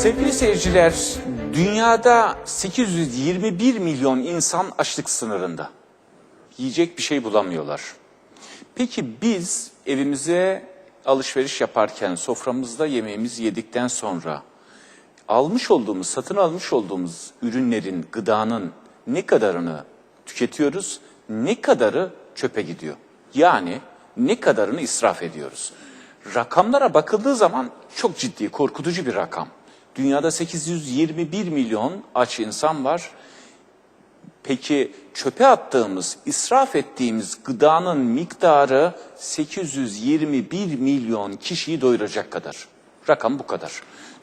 Sevgili seyirciler, dünyada 821 milyon insan açlık sınırında. Yiyecek bir şey bulamıyorlar. Peki biz evimize alışveriş yaparken soframızda yemeğimizi yedikten sonra almış olduğumuz, satın almış olduğumuz ürünlerin, gıdanın ne kadarını tüketiyoruz, ne kadarı çöpe gidiyor? Yani ne kadarını israf ediyoruz? Rakamlara bakıldığı zaman çok ciddi, korkutucu bir rakam. Dünyada 821 milyon aç insan var. Peki çöpe attığımız, israf ettiğimiz gıdanın miktarı 821 milyon kişiyi doyuracak kadar. Rakam bu kadar.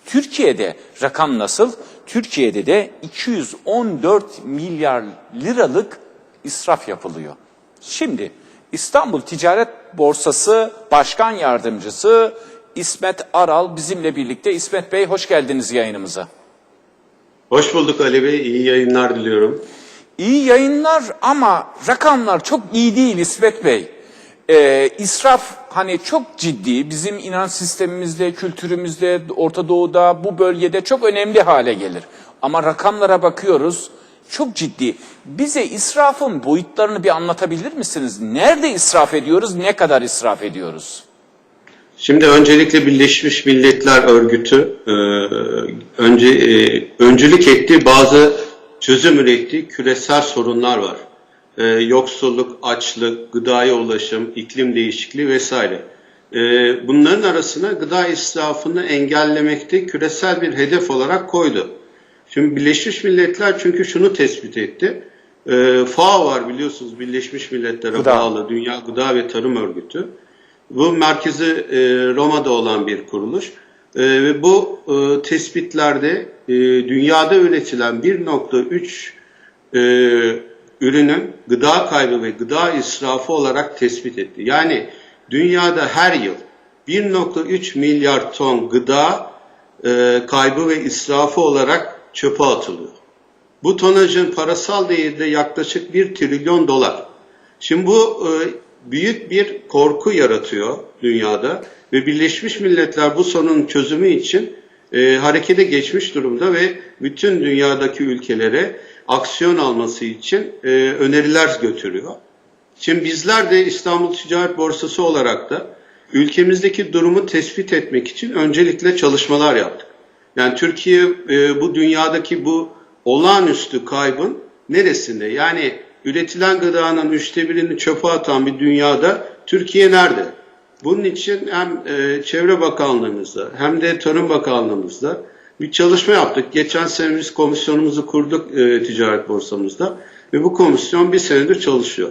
Türkiye'de rakam nasıl? Türkiye'de de 214 milyar liralık israf yapılıyor. Şimdi İstanbul Ticaret Borsası Başkan Yardımcısı İsmet Aral bizimle birlikte. İsmet Bey hoş geldiniz yayınımıza. Hoş bulduk Ali Bey. İyi yayınlar diliyorum. İyi yayınlar ama rakamlar çok iyi değil İsmet Bey. Ee, israf hani çok ciddi bizim inanç sistemimizde, kültürümüzde, Orta Doğu'da bu bölgede çok önemli hale gelir. Ama rakamlara bakıyoruz çok ciddi. Bize israfın boyutlarını bir anlatabilir misiniz? Nerede israf ediyoruz, ne kadar israf ediyoruz? Şimdi öncelikle Birleşmiş Milletler Örgütü e, önce e, öncülük ettiği bazı çözüm ürettiği küresel sorunlar var. E, yoksulluk, açlık, gıdaya ulaşım, iklim değişikliği vesaire. E, bunların arasına gıda israfını engellemekte küresel bir hedef olarak koydu. Şimdi Birleşmiş Milletler çünkü şunu tespit etti. E, FAO var biliyorsunuz Birleşmiş Milletler'e Gıda. bağlı Dünya Gıda ve Tarım Örgütü. Bu merkezi e, Roma'da olan bir kuruluş. E, bu e, tespitlerde e, dünyada üretilen 1.3 e, ürünün gıda kaybı ve gıda israfı olarak tespit etti. Yani dünyada her yıl 1.3 milyar ton gıda e, kaybı ve israfı olarak çöpe atılıyor. Bu tonajın parasal değeri de yaklaşık 1 trilyon dolar. Şimdi bu e, büyük bir korku yaratıyor dünyada ve Birleşmiş Milletler bu sorunun çözümü için e, harekete geçmiş durumda ve bütün dünyadaki ülkelere aksiyon alması için e, öneriler götürüyor. Şimdi bizler de İstanbul Ticaret Borsası olarak da ülkemizdeki durumu tespit etmek için öncelikle çalışmalar yaptık. Yani Türkiye e, bu dünyadaki bu olağanüstü kaybın neresinde? Yani üretilen gıdanın üçte birini çöpe atan bir dünyada Türkiye nerede? Bunun için hem e, Çevre Bakanlığımızda hem de Tarım Bakanlığımızda bir çalışma yaptık. Geçen sene biz komisyonumuzu kurduk e, ticaret borsamızda ve bu komisyon bir senedir çalışıyor.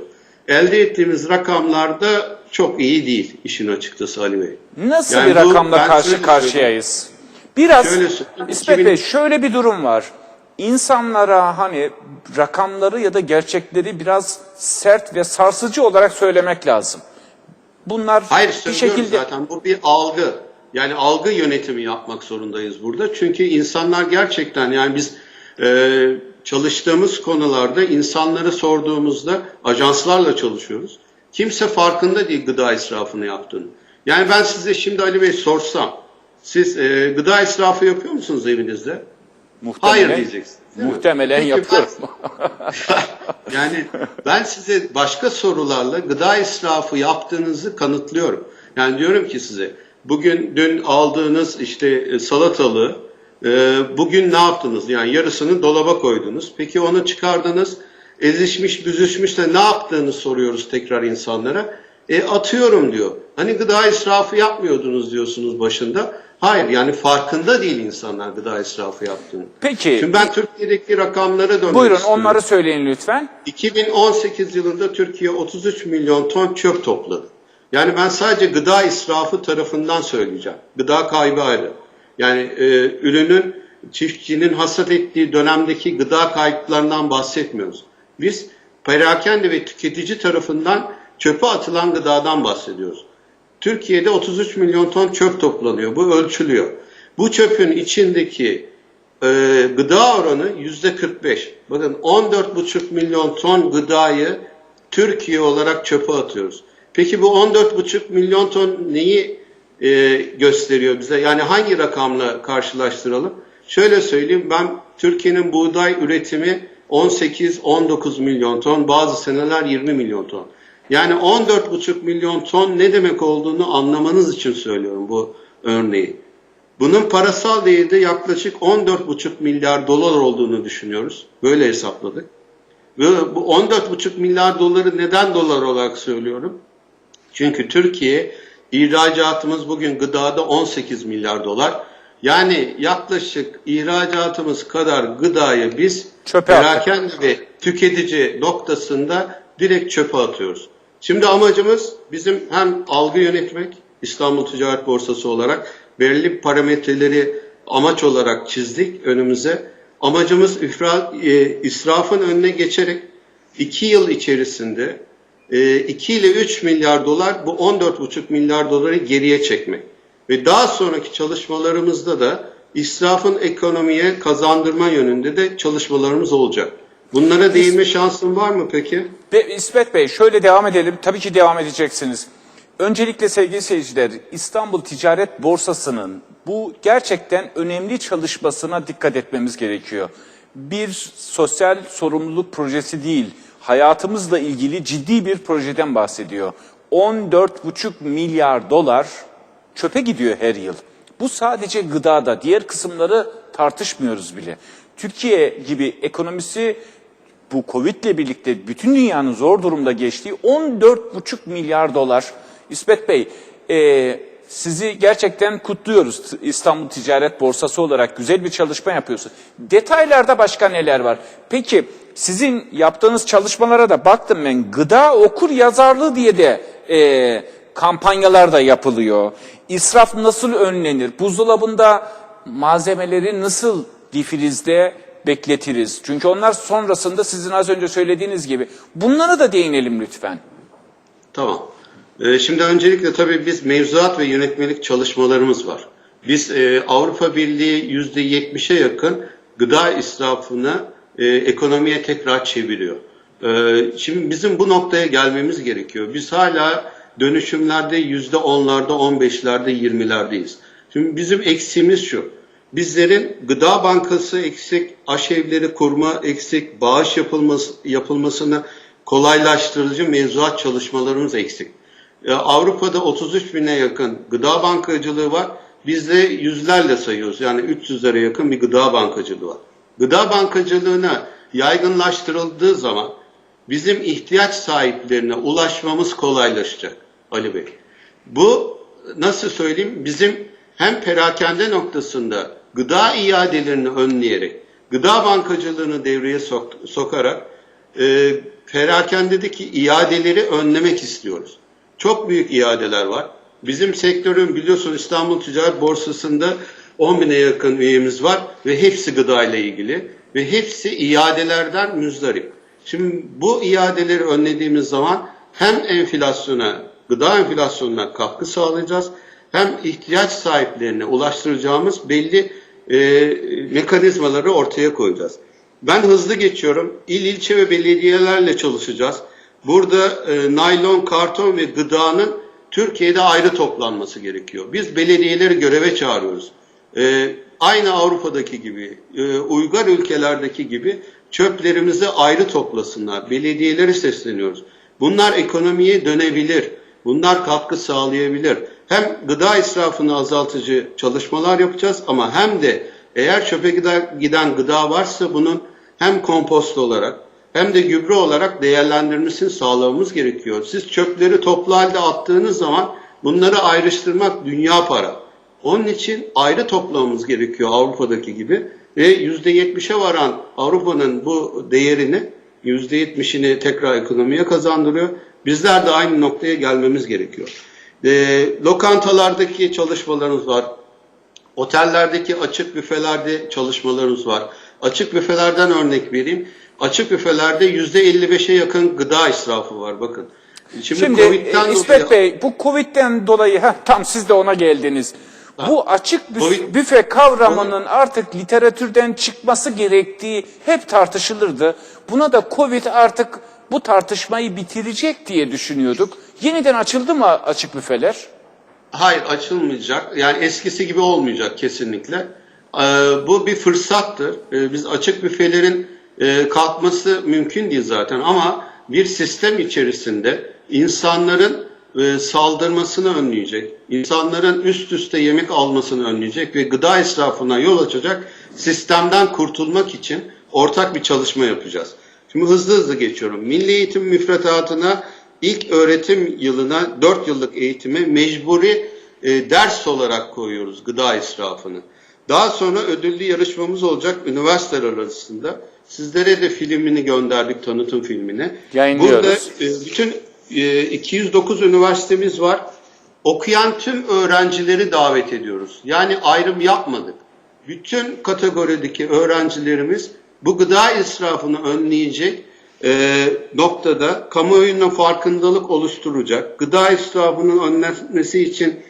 Elde ettiğimiz rakamlarda çok iyi değil işin açıkçası Ali Bey. Nasıl Yani bir bu- rakamla karşı karşıyayız? Biraz Şöyle İsmet 2000 Bey şöyle bir durum var. İnsanlara hani rakamları ya da gerçekleri biraz sert ve sarsıcı olarak söylemek lazım. Bunlar Hayır bir şekilde zaten bu bir algı. Yani algı yönetimi yapmak zorundayız burada. Çünkü insanlar gerçekten yani biz e, çalıştığımız konularda insanları sorduğumuzda ajanslarla çalışıyoruz. Kimse farkında değil gıda israfını yaptığını. Yani ben size şimdi Ali Bey sorsam siz e, gıda israfı yapıyor musunuz evinizde? Muhtemelen, Hayır mi? muhtemelen Peki yapıyorum. yani ben size başka sorularla gıda israfı yaptığınızı kanıtlıyorum. Yani diyorum ki size bugün dün aldığınız işte e, salatalığı e, bugün ne yaptınız? Yani yarısını dolaba koydunuz. Peki onu çıkardınız ezişmiş büzüşmüş de ne yaptığını soruyoruz tekrar insanlara. E atıyorum diyor. Hani gıda israfı yapmıyordunuz diyorsunuz başında. Hayır yani farkında değil insanlar gıda israfı yaptığını. Peki Şimdi ben Türkiye'deki rakamlara dönmek buyurun istiyorum. onları söyleyin lütfen. 2018 yılında Türkiye 33 milyon ton çöp topladı. Yani ben sadece gıda israfı tarafından söyleyeceğim. Gıda kaybı ayrı. Yani e, ürünün çiftçinin hasat ettiği dönemdeki gıda kayıplarından bahsetmiyoruz. Biz perakende ve tüketici tarafından çöpe atılan gıdadan bahsediyoruz. Türkiye'de 33 milyon ton çöp toplanıyor. Bu ölçülüyor. Bu çöpün içindeki e, gıda oranı yüzde 45. Bakın 14,5 milyon ton gıdayı Türkiye olarak çöpe atıyoruz. Peki bu 14,5 milyon ton neyi e, gösteriyor bize? Yani hangi rakamla karşılaştıralım? Şöyle söyleyeyim ben Türkiye'nin buğday üretimi 18-19 milyon ton bazı seneler 20 milyon ton. Yani 14,5 milyon ton ne demek olduğunu anlamanız için söylüyorum bu örneği. Bunun parasal değeri de yaklaşık 14,5 milyar dolar olduğunu düşünüyoruz. Böyle hesapladık. Ve bu 14,5 milyar doları neden dolar olarak söylüyorum? Çünkü Türkiye ihracatımız bugün gıdada 18 milyar dolar. Yani yaklaşık ihracatımız kadar gıdayı biz perakende ve tüketici noktasında direkt çöpe atıyoruz. Şimdi amacımız bizim hem algı yönetmek, İstanbul Ticaret Borsası olarak belirli parametreleri amaç olarak çizdik önümüze. Amacımız ifra, e, israfın önüne geçerek 2 yıl içerisinde e, 2 ile 3 milyar dolar bu 14,5 milyar doları geriye çekmek. Ve daha sonraki çalışmalarımızda da israfın ekonomiye kazandırma yönünde de çalışmalarımız olacak. Bunlara değinme şansın var mı peki? Ve İsmet Bey şöyle devam edelim. Tabii ki devam edeceksiniz. Öncelikle sevgili seyirciler İstanbul Ticaret Borsası'nın bu gerçekten önemli çalışmasına dikkat etmemiz gerekiyor. Bir sosyal sorumluluk projesi değil, hayatımızla ilgili ciddi bir projeden bahsediyor. 14,5 milyar dolar çöpe gidiyor her yıl. Bu sadece gıdada, diğer kısımları tartışmıyoruz bile. Türkiye gibi ekonomisi bu Covid ile birlikte bütün dünyanın zor durumda geçtiği 14,5 milyar dolar. İsmet Bey, e, sizi gerçekten kutluyoruz. İstanbul Ticaret Borsası olarak güzel bir çalışma yapıyorsunuz. Detaylarda başka neler var? Peki sizin yaptığınız çalışmalara da baktım ben. Gıda okur yazarlığı diye de e, kampanyalar da yapılıyor. İsraf nasıl önlenir? Buzdolabında malzemeleri nasıl difrizde bekletiriz? Çünkü onlar sonrasında sizin az önce söylediğiniz gibi. Bunlara da değinelim lütfen. Tamam. Ee, şimdi öncelikle tabii biz mevzuat ve yönetmelik çalışmalarımız var. Biz e, Avrupa Birliği %70'e yakın gıda israfını e, ekonomiye tekrar çeviriyor. E, şimdi bizim bu noktaya gelmemiz gerekiyor. Biz hala dönüşümlerde %10'larda, 15'lerde, 20'lerdeyiz. Şimdi bizim eksiğimiz şu. Bizlerin gıda bankası eksik, aşevleri kurma eksik, bağış yapılması, yapılmasını kolaylaştırıcı mevzuat çalışmalarımız eksik. Ee, Avrupa'da 33 bine yakın gıda bankacılığı var. Bizde yüzlerle sayıyoruz. Yani 300'lere yakın bir gıda bankacılığı var. Gıda bankacılığına yaygınlaştırıldığı zaman bizim ihtiyaç sahiplerine ulaşmamız kolaylaşacak Ali Bey. Bu nasıl söyleyeyim bizim hem perakende noktasında gıda iadelerini önleyerek, gıda bankacılığını devreye sok- sokarak e, perakendedeki iadeleri önlemek istiyoruz. Çok büyük iadeler var. Bizim sektörün biliyorsun İstanbul Ticaret Borsası'nda 10 bine yakın üyemiz var ve hepsi gıda ile ilgili ve hepsi iadelerden müzdarip. Şimdi bu iadeleri önlediğimiz zaman hem enflasyona, gıda enflasyonuna katkı sağlayacağız hem ihtiyaç sahiplerine ulaştıracağımız belli e, mekanizmaları ortaya koyacağız. Ben hızlı geçiyorum. İl, ilçe ve belediyelerle çalışacağız. Burada e, naylon, karton ve gıdanın Türkiye'de ayrı toplanması gerekiyor. Biz belediyeleri göreve çağırıyoruz. E, aynı Avrupa'daki gibi, e, uygar ülkelerdeki gibi çöplerimizi ayrı toplasınlar. Belediyeleri sesleniyoruz. Bunlar ekonomiye dönebilir. Bunlar katkı sağlayabilir. Hem gıda israfını azaltıcı çalışmalar yapacağız ama hem de eğer çöpe giden, gıda varsa bunun hem kompost olarak hem de gübre olarak değerlendirmesini sağlamamız gerekiyor. Siz çöpleri toplu halde attığınız zaman bunları ayrıştırmak dünya para. Onun için ayrı toplamamız gerekiyor Avrupa'daki gibi ve %70'e varan Avrupa'nın bu değerini %70'ini tekrar ekonomiye kazandırıyor. Bizler de aynı noktaya gelmemiz gerekiyor. E, lokantalardaki çalışmalarımız var. Otellerdeki açık büfelerde çalışmalarımız var. Açık büfelerden örnek vereyim. Açık büfelerde %55'e yakın gıda israfı var bakın. Şimdi, Şimdi Covid'den e, İsmet dolayı- Bey bu Covid'den dolayı heh, tam siz de ona geldiniz. Bu açık büf- Covid- büfe kavramının artık literatürden çıkması gerektiği hep tartışılırdı. Buna da Covid artık bu tartışmayı bitirecek diye düşünüyorduk. Yeniden açıldı mı açık büfeler? Hayır açılmayacak. Yani eskisi gibi olmayacak kesinlikle. Ee, bu bir fırsattır. Ee, biz açık büfelerin e, kalkması mümkün değil zaten ama bir sistem içerisinde insanların e, saldırmasını önleyecek, insanların üst üste yemek almasını önleyecek ve gıda israfına yol açacak sistemden kurtulmak için ortak bir çalışma yapacağız. Şimdi hızlı hızlı geçiyorum. Milli eğitim müfredatına ilk öğretim yılına 4 yıllık eğitimi mecburi e, ders olarak koyuyoruz gıda israfını. Daha sonra ödüllü yarışmamız olacak üniversiteler arasında. Sizlere de filmini gönderdik, tanıtım filmini. Burada e, bütün e, 209 üniversitemiz var. Okuyan tüm öğrencileri davet ediyoruz. Yani ayrım yapmadık. Bütün kategorideki öğrencilerimiz bu gıda israfını önleyecek e, noktada kamuoyuna farkındalık oluşturacak, gıda israfının önlenmesi için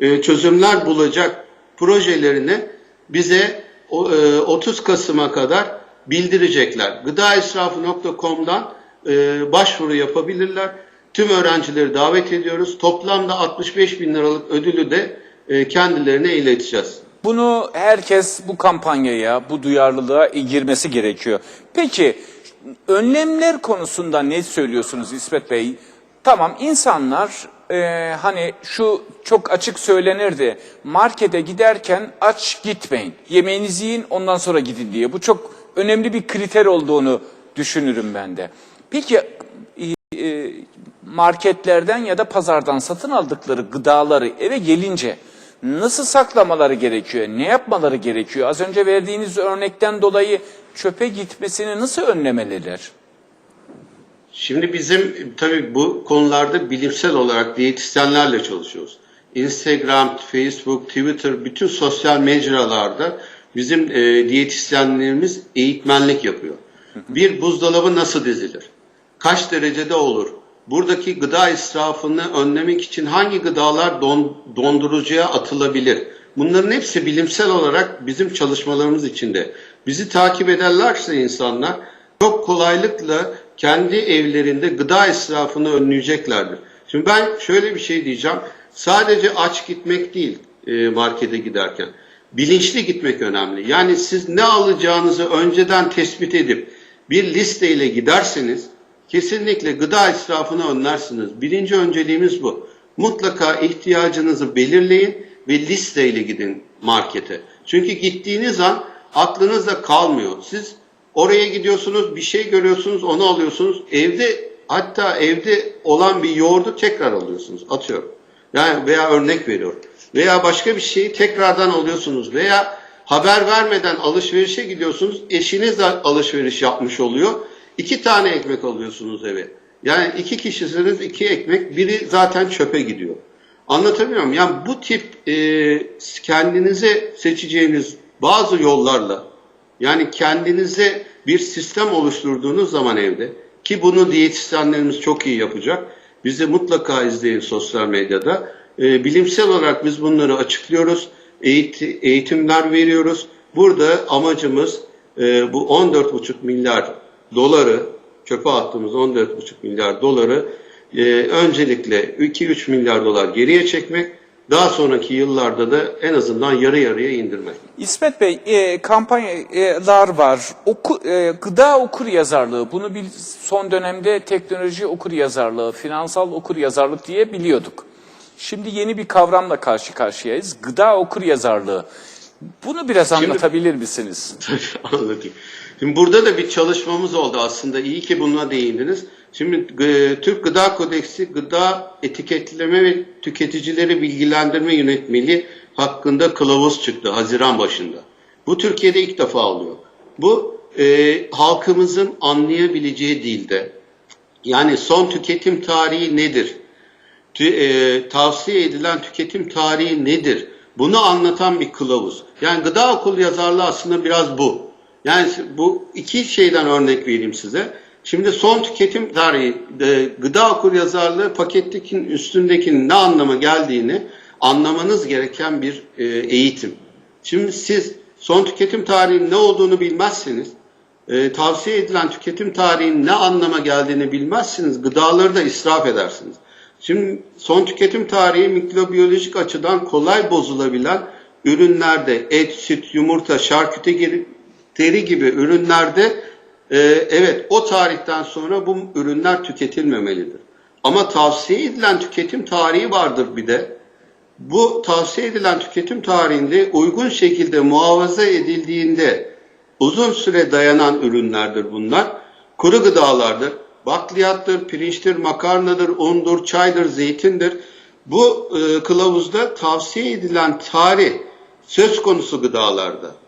e, çözümler bulacak projelerini bize e, 30 Kasım'a kadar bildirecekler. Gıdaisrafı.com'dan e, başvuru yapabilirler. Tüm öğrencileri davet ediyoruz. Toplamda 65 bin liralık ödülü de e, kendilerine ileteceğiz. Bunu herkes bu kampanyaya, bu duyarlılığa girmesi gerekiyor. Peki önlemler konusunda ne söylüyorsunuz İsmet Bey? Tamam insanlar e, hani şu çok açık söylenirdi. Markete giderken aç gitmeyin. Yemeğinizi yiyin ondan sonra gidin diye. Bu çok önemli bir kriter olduğunu düşünürüm ben de. Peki e, marketlerden ya da pazardan satın aldıkları gıdaları eve gelince nasıl saklamaları gerekiyor? Ne yapmaları gerekiyor? Az önce verdiğiniz örnekten dolayı çöpe gitmesini nasıl önlemeliler? Şimdi bizim tabii bu konularda bilimsel olarak diyetisyenlerle çalışıyoruz. Instagram, Facebook, Twitter bütün sosyal mecralarda bizim e, diyetisyenlerimiz eğitmenlik yapıyor. Bir buzdolabı nasıl dizilir? Kaç derecede olur? Buradaki gıda israfını önlemek için hangi gıdalar don, dondurucuya atılabilir? Bunların hepsi bilimsel olarak bizim çalışmalarımız içinde. Bizi takip ederlerse insanlar çok kolaylıkla kendi evlerinde gıda israfını önleyeceklerdir. Şimdi ben şöyle bir şey diyeceğim. Sadece aç gitmek değil e, markete giderken. Bilinçli gitmek önemli. Yani siz ne alacağınızı önceden tespit edip bir listeyle giderseniz kesinlikle gıda israfını önlersiniz. Birinci önceliğimiz bu. Mutlaka ihtiyacınızı belirleyin ve listeyle gidin markete. Çünkü gittiğiniz an aklınızda kalmıyor. Siz oraya gidiyorsunuz, bir şey görüyorsunuz, onu alıyorsunuz. Evde hatta evde olan bir yoğurdu tekrar alıyorsunuz. Atıyorum. Yani veya örnek veriyorum. Veya başka bir şeyi tekrardan alıyorsunuz veya haber vermeden alışverişe gidiyorsunuz. Eşiniz de alışveriş yapmış oluyor. İki tane ekmek alıyorsunuz eve. Yani iki kişisiniz iki ekmek biri zaten çöpe gidiyor. Anlatabiliyor muyum? Yani bu tip e, kendinize seçeceğiniz bazı yollarla yani kendinize bir sistem oluşturduğunuz zaman evde ki bunu diyetisyenlerimiz çok iyi yapacak. Bizi mutlaka izleyin sosyal medyada. E, bilimsel olarak biz bunları açıklıyoruz. Eğit eğitimler veriyoruz. Burada amacımız e, bu 14,5 milyar doları çöpe attığımız 14,5 milyar doları e, öncelikle 2-3 milyar dolar geriye çekmek daha sonraki yıllarda da en azından yarı yarıya indirmek. İsmet Bey, e, kampanyalar var. Oku, e, gıda okur yazarlığı, bunu bir son dönemde teknoloji okur yazarlığı, finansal okur yazarlık diye biliyorduk. Şimdi yeni bir kavramla karşı karşıyayız. Gıda okur yazarlığı. Bunu biraz anlatabilir misiniz? Tabii anlatayım. Şimdi burada da bir çalışmamız oldu aslında. İyi ki buna değindiniz. Şimdi e, Türk Gıda Kodeksi gıda etiketleme ve tüketicileri bilgilendirme yönetmeliği hakkında kılavuz çıktı Haziran başında. Bu Türkiye'de ilk defa oluyor. Bu e, halkımızın anlayabileceği dilde yani son tüketim tarihi nedir? Tü, e, tavsiye edilen tüketim tarihi nedir? Bunu anlatan bir kılavuz. Yani gıda okul yazarlığı aslında biraz bu. Yani bu iki şeyden örnek vereyim size. Şimdi son tüketim tarihi, e, gıda okur yazarlığı pakettekin üstündekinin ne anlama geldiğini anlamanız gereken bir e, eğitim. Şimdi siz son tüketim tarihinin ne olduğunu bilmezseniz, e, tavsiye edilen tüketim tarihinin ne anlama geldiğini bilmezsiniz, gıdaları da israf edersiniz. Şimdi son tüketim tarihi mikrobiyolojik açıdan kolay bozulabilen ürünlerde et, süt, yumurta, şarküteri gibi ürünlerde e, evet o tarihten sonra bu ürünler tüketilmemelidir. Ama tavsiye edilen tüketim tarihi vardır bir de. Bu tavsiye edilen tüketim tarihinde uygun şekilde muhafaza edildiğinde uzun süre dayanan ürünlerdir bunlar. Kuru gıdalardır. Bakliyattır, pirinçtir, makarnadır, undur, çaydır, zeytindir. Bu e, kılavuzda tavsiye edilen tarih söz konusu gıdalarda.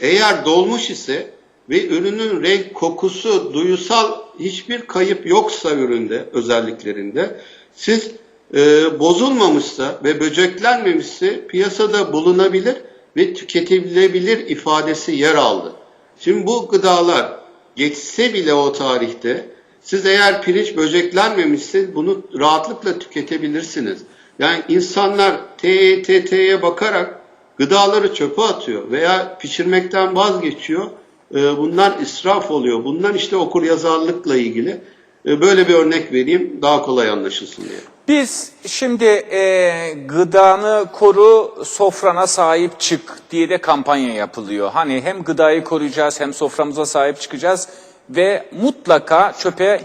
Eğer dolmuş ise ve ürünün renk, kokusu, duyusal hiçbir kayıp yoksa üründe özelliklerinde siz e, bozulmamışsa ve böceklenmemişse piyasada bulunabilir ve tüketilebilir ifadesi yer aldı. Şimdi bu gıdalar geçse bile o tarihte siz eğer pirinç böceklenmemişse bunu rahatlıkla tüketebilirsiniz. Yani insanlar TETT'ye bakarak gıdaları çöpe atıyor veya pişirmekten vazgeçiyor. Ee, Bunlar israf oluyor. Bunlar işte okur yazarlıkla ilgili. Ee, Böyle bir örnek vereyim daha kolay anlaşılsın diye. Biz şimdi e, gıdanı koru, sofrana sahip çık diye de kampanya yapılıyor. Hani hem gıdayı koruyacağız hem soframıza sahip çıkacağız ve mutlaka çöpe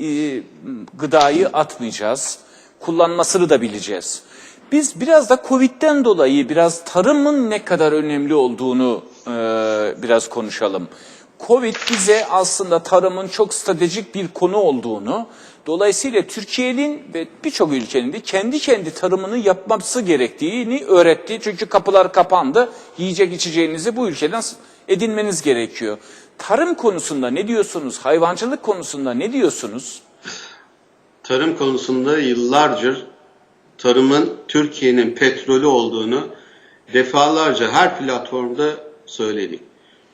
e, gıdayı atmayacağız. Kullanmasını da bileceğiz. Biz biraz da Covid'den dolayı biraz tarımın ne kadar önemli olduğunu e, biraz konuşalım. Covid bize aslında tarımın çok stratejik bir konu olduğunu, dolayısıyla Türkiye'nin ve birçok ülkenin de kendi kendi tarımını yapması gerektiğini öğretti. Çünkü kapılar kapandı, yiyecek içeceğinizi bu ülkeden edinmeniz gerekiyor. Tarım konusunda ne diyorsunuz? Hayvancılık konusunda ne diyorsunuz? Tarım konusunda yıllarca tarımın Türkiye'nin petrolü olduğunu defalarca her platformda söyledik.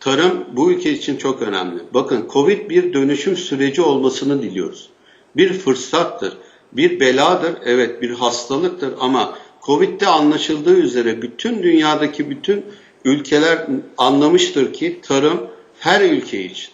Tarım bu ülke için çok önemli. Bakın Covid bir dönüşüm süreci olmasını diliyoruz. Bir fırsattır, bir beladır, evet bir hastalıktır ama Covid'de anlaşıldığı üzere bütün dünyadaki bütün ülkeler anlamıştır ki tarım her ülke için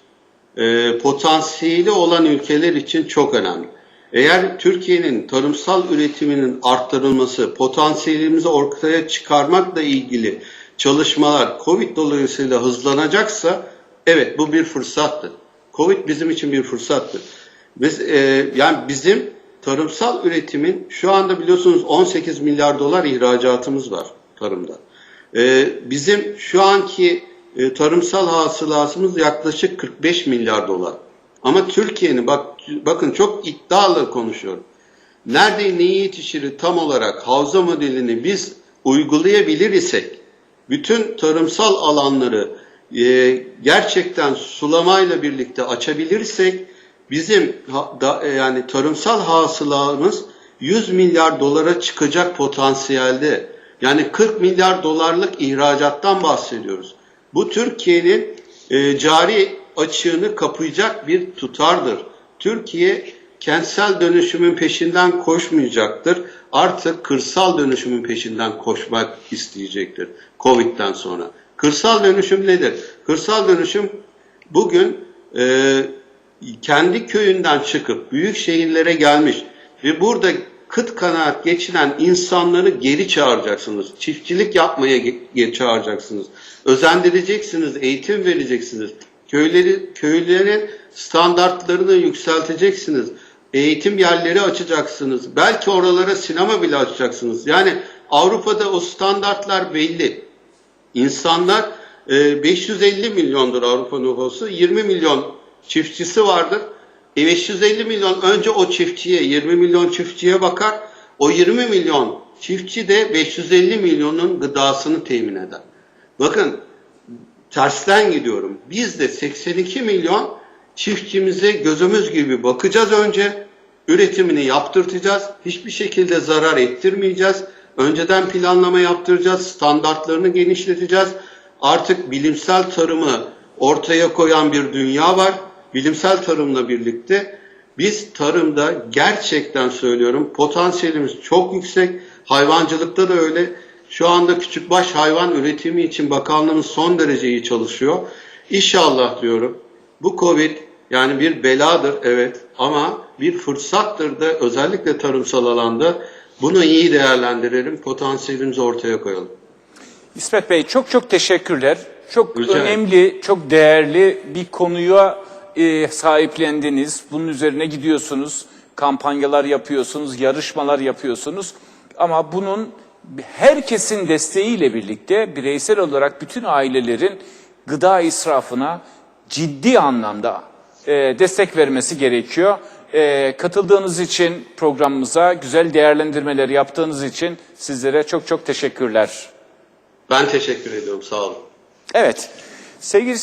e, potansiyeli olan ülkeler için çok önemli. Eğer Türkiye'nin tarımsal üretiminin arttırılması, potansiyelimizi ortaya çıkarmakla ilgili çalışmalar Covid dolayısıyla hızlanacaksa evet bu bir fırsattır. Covid bizim için bir fırsattır. Biz, e, yani bizim tarımsal üretimin şu anda biliyorsunuz 18 milyar dolar ihracatımız var tarımda. E, bizim şu anki e, tarımsal hasılasımız yaklaşık 45 milyar dolar. Ama Türkiye'nin bak bakın çok iddialı konuşuyorum. Nerede neyi yetişir tam olarak havza modelini biz uygulayabilir isek bütün tarımsal alanları e, gerçekten sulamayla birlikte açabilirsek bizim ha, da, e, yani tarımsal hasılamız 100 milyar dolara çıkacak potansiyelde. Yani 40 milyar dolarlık ihracattan bahsediyoruz. Bu Türkiye'nin e, cari açığını kapayacak bir tutardır. Türkiye kentsel dönüşümün peşinden koşmayacaktır. Artık kırsal dönüşümün peşinden koşmak isteyecektir Covid'den sonra. Kırsal dönüşüm nedir? Kırsal dönüşüm bugün e, kendi köyünden çıkıp büyük şehirlere gelmiş ve burada kıt kanaat geçinen insanları geri çağıracaksınız. Çiftçilik yapmaya çağıracaksınız. Özendireceksiniz, eğitim vereceksiniz. Köyleri, köylerin standartlarını yükselteceksiniz. Eğitim yerleri açacaksınız. Belki oralara sinema bile açacaksınız. Yani Avrupa'da o standartlar belli. İnsanlar e, 550 milyondur Avrupa nüfusu. 20 milyon çiftçisi vardır. E 550 milyon önce o çiftçiye, 20 milyon çiftçiye bakar. O 20 milyon çiftçi de 550 milyonun gıdasını temin eder. Bakın tersten gidiyorum. Biz de 82 milyon çiftçimize gözümüz gibi bakacağız önce. Üretimini yaptırtacağız. Hiçbir şekilde zarar ettirmeyeceğiz. Önceden planlama yaptıracağız. Standartlarını genişleteceğiz. Artık bilimsel tarımı ortaya koyan bir dünya var. Bilimsel tarımla birlikte biz tarımda gerçekten söylüyorum potansiyelimiz çok yüksek. Hayvancılıkta da öyle. Şu anda küçükbaş hayvan üretimi için bakanlığımız son derece iyi çalışıyor. İnşallah diyorum bu Covid yani bir beladır evet ama bir fırsattır da özellikle tarımsal alanda bunu iyi değerlendirelim, potansiyelimizi ortaya koyalım. İsmet Bey çok çok teşekkürler. Çok Rica önemli, çok değerli bir konuya e, sahiplendiniz. Bunun üzerine gidiyorsunuz, kampanyalar yapıyorsunuz, yarışmalar yapıyorsunuz. Ama bunun herkesin desteğiyle birlikte bireysel olarak bütün ailelerin gıda israfına ciddi anlamda e, destek vermesi gerekiyor. E, katıldığınız için programımıza, güzel değerlendirmeler yaptığınız için sizlere çok çok teşekkürler. Ben teşekkür ediyorum. Sağ olun. Evet, sevgili